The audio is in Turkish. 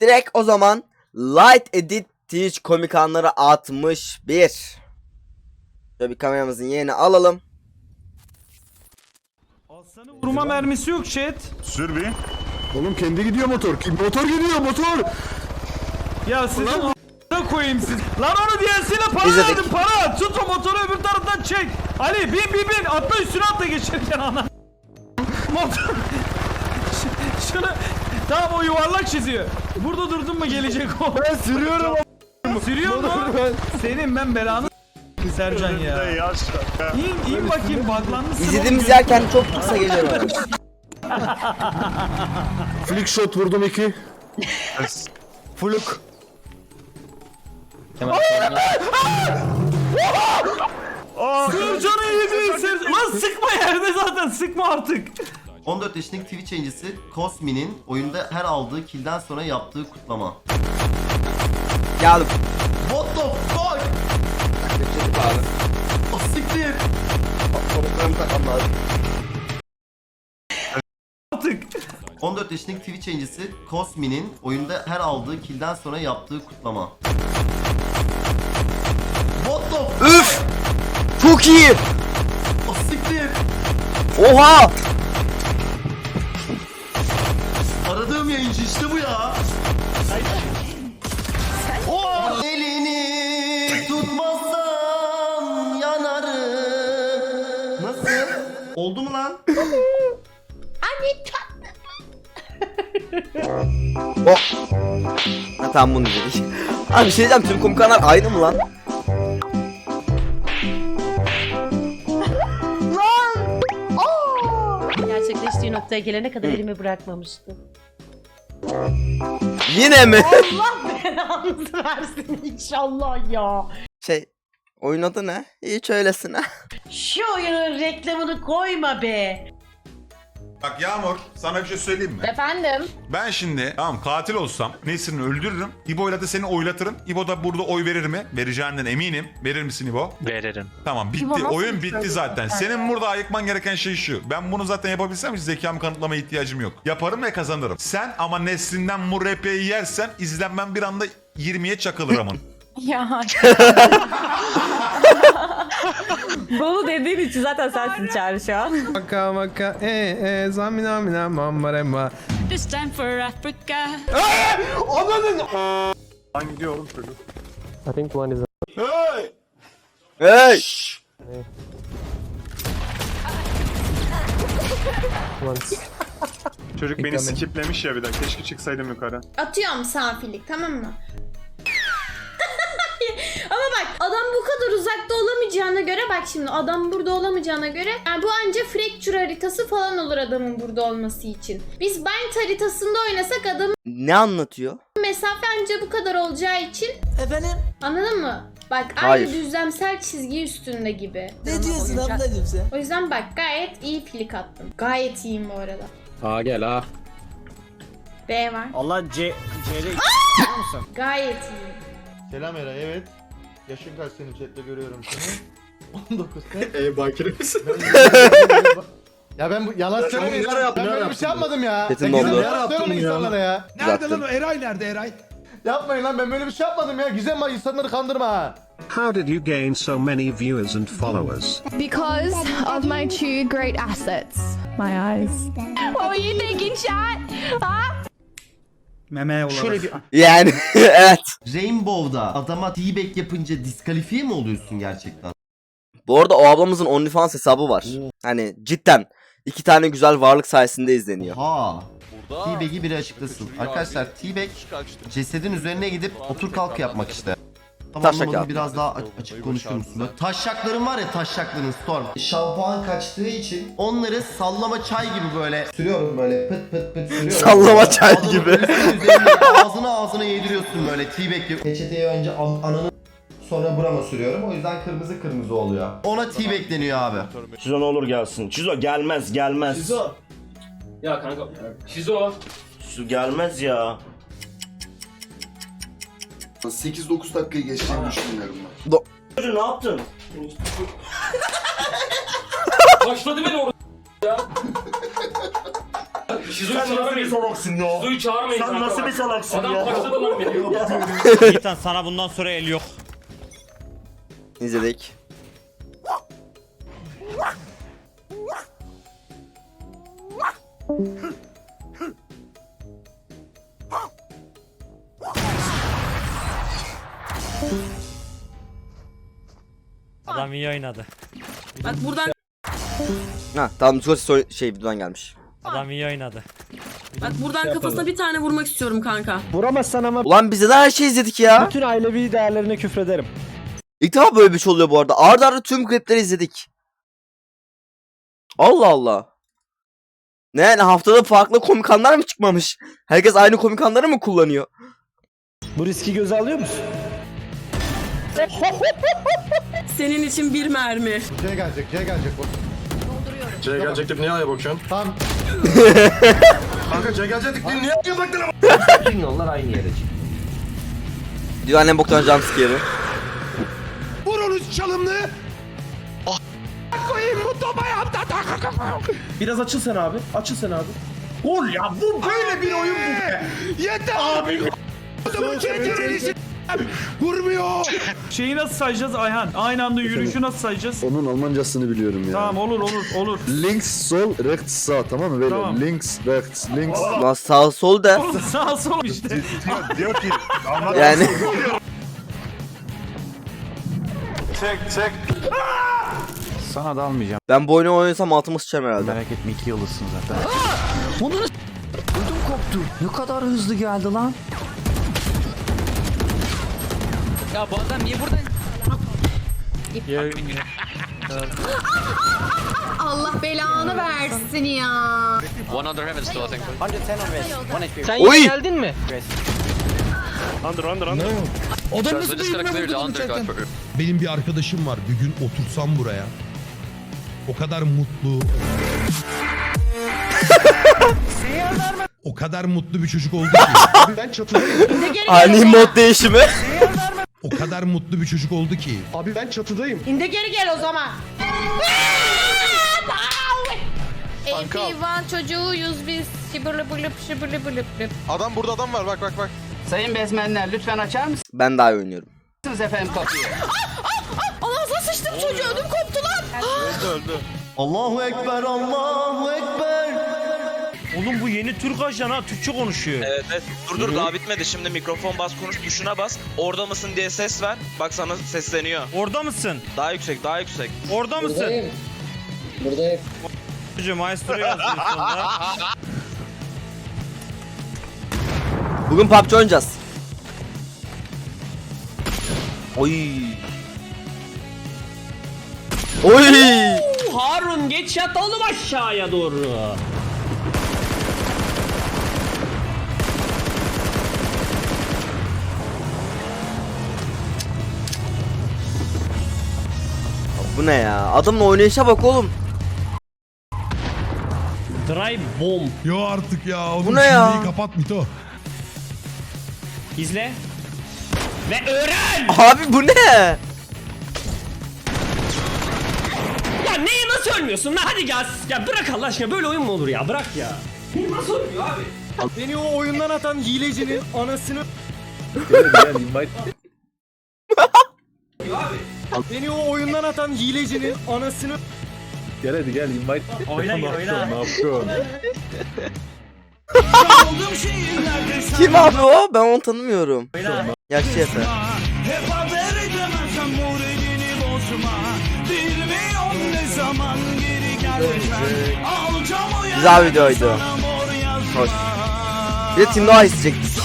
Direkt o zaman Light Edit Twitch komik anları 61. Şöyle bir kameramızın yerini alalım. Aslanı vurma mermisi yok chat. Sür bir. Oğlum kendi gidiyor motor. Motor gidiyor motor. Ya sizin a**ına koyayım siz. Lan onu DLC'yle para İzledik. verdim para. Tut o motoru öbür taraftan çek. Ali bin bin bin atla üstüne atla geçerken ana. Motor. Ş- Şunu Tamam o yuvarlak çiziyor. Burada durdun mu gelecek o. Ben sürüyorum. Sürüyor mu? Senin ben belanı Sercan ya. İn, in bakayım buglanmışsın. İzlediğimiz oğlum. yerken çok kısa geliyor. Flick shot vurdum iki. Fluk. Sercan'ı yedi. Ser- Lan sıkma yerde zaten sıkma artık. 14 yaşındaki Twitch yayıncısı Cosmi'nin oyunda her aldığı kill'den sonra yaptığı kutlama. Geldim. What the fuck? O siktir. Artık. 14 yaşındaki Twitch yayıncısı Cosmi'nin oyunda her aldığı kill'den sonra yaptığı kutlama. What the Üf! Çok iyi. O siktir. Oha! Aradığım yayıncı işte bu ya. Oh! Elini tutmazsan yanarım. Nasıl? Oldu mu lan? Ha tamam bunu dedik. Abi bir şey diyeceğim tüm komik anlar aynı mı lan? Gerçekleştiği noktaya gelene kadar elimi bırakmamıştım. Yine mi? Allah belanızı versin inşallah ya. şey oyun adı ne? Hiç öylesine. Şu oyunun reklamını koyma be. Bak Yağmur sana bir şey söyleyeyim mi? Efendim? Ben şimdi tamam katil olsam Nesrin'i öldürürüm. İbo'yla da seni oylatırım. İbo da burada oy verir mi? Vereceğinden eminim. Verir misin İbo? Veririm. Tamam bitti. İbo nasıl Oyun bitti çocuk? zaten. Senin burada ayıkman gereken şey şu. Ben bunu zaten yapabilsem hiç zekamı kanıtlamaya ihtiyacım yok. Yaparım ve kazanırım. Sen ama Nesrin'den bu RP'yi yersen izlenmem bir anda 20'ye çakılır amın. Ya. Bunu dediğin için zaten sensin Çağrı şu an. Maka maka e e zamina mina mambarema. This time for Africa. Hey! Çocuk beni skiplemiş ya bir de. Keşke çıksaydım yukarı. Atıyorum safilik tamam mı? Adam bu kadar uzakta olamayacağına göre bak şimdi adam burada olamayacağına göre yani bu anca fracture haritası falan olur adamın burada olması için. Biz bind haritasında oynasak adamın Ne anlatıyor? mesafe anca bu kadar olacağı için Efendim? anladın mı? Bak Hayır. aynı düzlemsel çizgi üstünde gibi. Ne diyorsun ablacım sen? O yüzden bak gayet iyi flick attım. Gayet iyiyim bu arada. Aa gel ha. B var. Allah C C'de Gayet iyiyim. Selam Eray evet. Yaşın kaç senin chatte görüyorum seni. 19 sen. Eee bakire misin? ya ben bu yalan söylemiyorum. Ben böyle bir şey yapmadım ya. Kesin Sen oldu. yalan söyleme insanlara ya. Nerede lan o Eray nerede Eray? Yapmayın lan ben böyle bir şey yapmadım ya. Gizem var insanları kandırma ha. How did you gain so many viewers and followers? Because of my two great assets. My eyes. What were you thinking, chat? Huh? Meme olarak. Şöyle bir Yani evet. Rainbow'da adama teabag yapınca diskalifiye mi oluyorsun gerçekten? Bu arada o ablamızın OnlyFans hesabı var. Hani cidden iki tane güzel varlık sayesinde izleniyor. Ha. Teabag'i biri açıklasın. Arkadaşlar Teabag cesedin üzerine gidip otur kalk yapmak işte. Taşak anlamadım, yap. biraz daha a- açık konuşur musun? Taşakların var ya taşakların Storm. Şampuan kaçtığı için onları sallama çay gibi böyle sürüyorum böyle pıt pıt pıt sürüyorum. Sallama çay Adamın gibi. üstü üzerine ağzına ağzına yediriyorsun böyle Teabag gibi. Peçeteyi önce an- ananı sonra burama sürüyorum. O yüzden kırmızı kırmızı oluyor. Ona Teabag deniyor abi. Çizo ne olur gelsin. Çizo gelmez gelmez. Çizo. Ya kanka. Şizo. Çizo gelmez ya. 8-9 dakikayı geçtiğini düşünüyorum ben. Çocuğu ne yaptın? Başladı beni orada ya. Şizo'yu çağırmayın. salaksın ya? Şizo'yu çağırmayın Sen kanka nasıl bak. bir salaksın Adam ya? taşladı lan beni. Yiğitan sana bundan sonra el yok. İzledik. Adam iyi oynadı. Bak buradan Ha tamam Discord şey videodan gelmiş. Adam iyi oynadı. bak buradan kafasına bir tane vurmak istiyorum kanka. Vuramazsan ama Ulan biz neden her şeyi izledik ya? bütün ailevi değerlerine küfrederim. İlk defa böyle bir şey oluyor bu arada. Arda arda tüm klipleri izledik. Allah Allah. Ne yani haftada farklı komik anlar mı çıkmamış? Herkes aynı komik anları mı kullanıyor? Bu riski göze alıyor musun? Senin için bir mermi. C gelecek C gelecek. C gelecek deyip niye aya bakıyorsun? Tamam. Kanka C gelecek deyip niye aya baktın ama? Diyor annem boktan jumpscare'ı. Biraz açıl sen abi. Açıl sen abi. Gol ya bu böyle bir oyun bu be. Yeter abi. Vurmuyor. Şeyi nasıl sayacağız Ayhan? Aynı anda yürüyüşü nasıl sayacağız? Onun Almancasını biliyorum ya. Tamam olur olur olur. Links, sol, rechts, sağ tamam mı? Böyle Tamam. links, rechts, links. Lan sağ sol da. Oğlum sağ sol işte. diyor ki Yani Çek, çek. Sana da almayacağım. ben bu oyunu oynasam altıma sıçarım herhalde. Merak etme 2 yıldızsın zaten. Bunu Ödüm koptu. Ne kadar hızlı geldi lan. Ya bu adam niye buradan? Allah belanı versin ya. One under heaven still I think. Sen Oy! geldin mi? Under, under, under. Adam nasıl just gotta clear the under guy for Benim bir arkadaşım var. Bir gün otursam buraya. O kadar mutlu. o kadar mutlu bir çocuk oldu ki. Ben çatıdayım. Ani mod değişimi. O kadar mutlu bir çocuk oldu ki. Abi ben çatıdayım. İnde geri gel o zaman. AP1 çocuğuyuz biz. Şıbırlı bılıp şıbırlı bılıp bılıp. Adam burada adam var bak bak bak. Sayın bezmenler lütfen açar mısınız Ben daha iyi oynuyorum. efendim kapıyı? Ağzına sıçtım çocuğu ödüm koptu lan. Allahu Ekber, Allahu Ekber. Oğlum bu yeni Türk ajanı ha Türkçe konuşuyor. Evet evet. Dur dur daha bitmedi. Şimdi mikrofon bas konuş tuşuna bas. Orada mısın diye ses ver. Bak sana sesleniyor. Orada mısın? Daha yüksek daha yüksek. Orada mısın? Buradayım. Çocuğum maestro yazıyor sonunda. Bugün PUBG oynayacağız. Oy. Oy. Harun geç yat oğlum aşağıya doğru. Bu ne ya? Adamın oynayışa bak oğlum. Dry bomb. Yo artık ya. Oğlum Bu ne ya? şimdiyi kapat Mito. İzle. Ve öğren. Abi bu ne? Ya neyi nasıl ölmüyorsun lan hadi gel. Ya bırak Allah aşkına böyle oyun mu olur ya bırak ya. Nasıl ölmüyor abi? Beni o oyundan atan hilecinin anasını... Beni o oyundan atan hilecinin anasını... Gel hadi gel invite. Oyna oyna. Ne yapıyorsun? Kim abi o? Ben onu tanımıyorum. Oyna. Yaşlı Efe. Güzel videoydu. Hoş. Bir de Team Noah isteyecektik.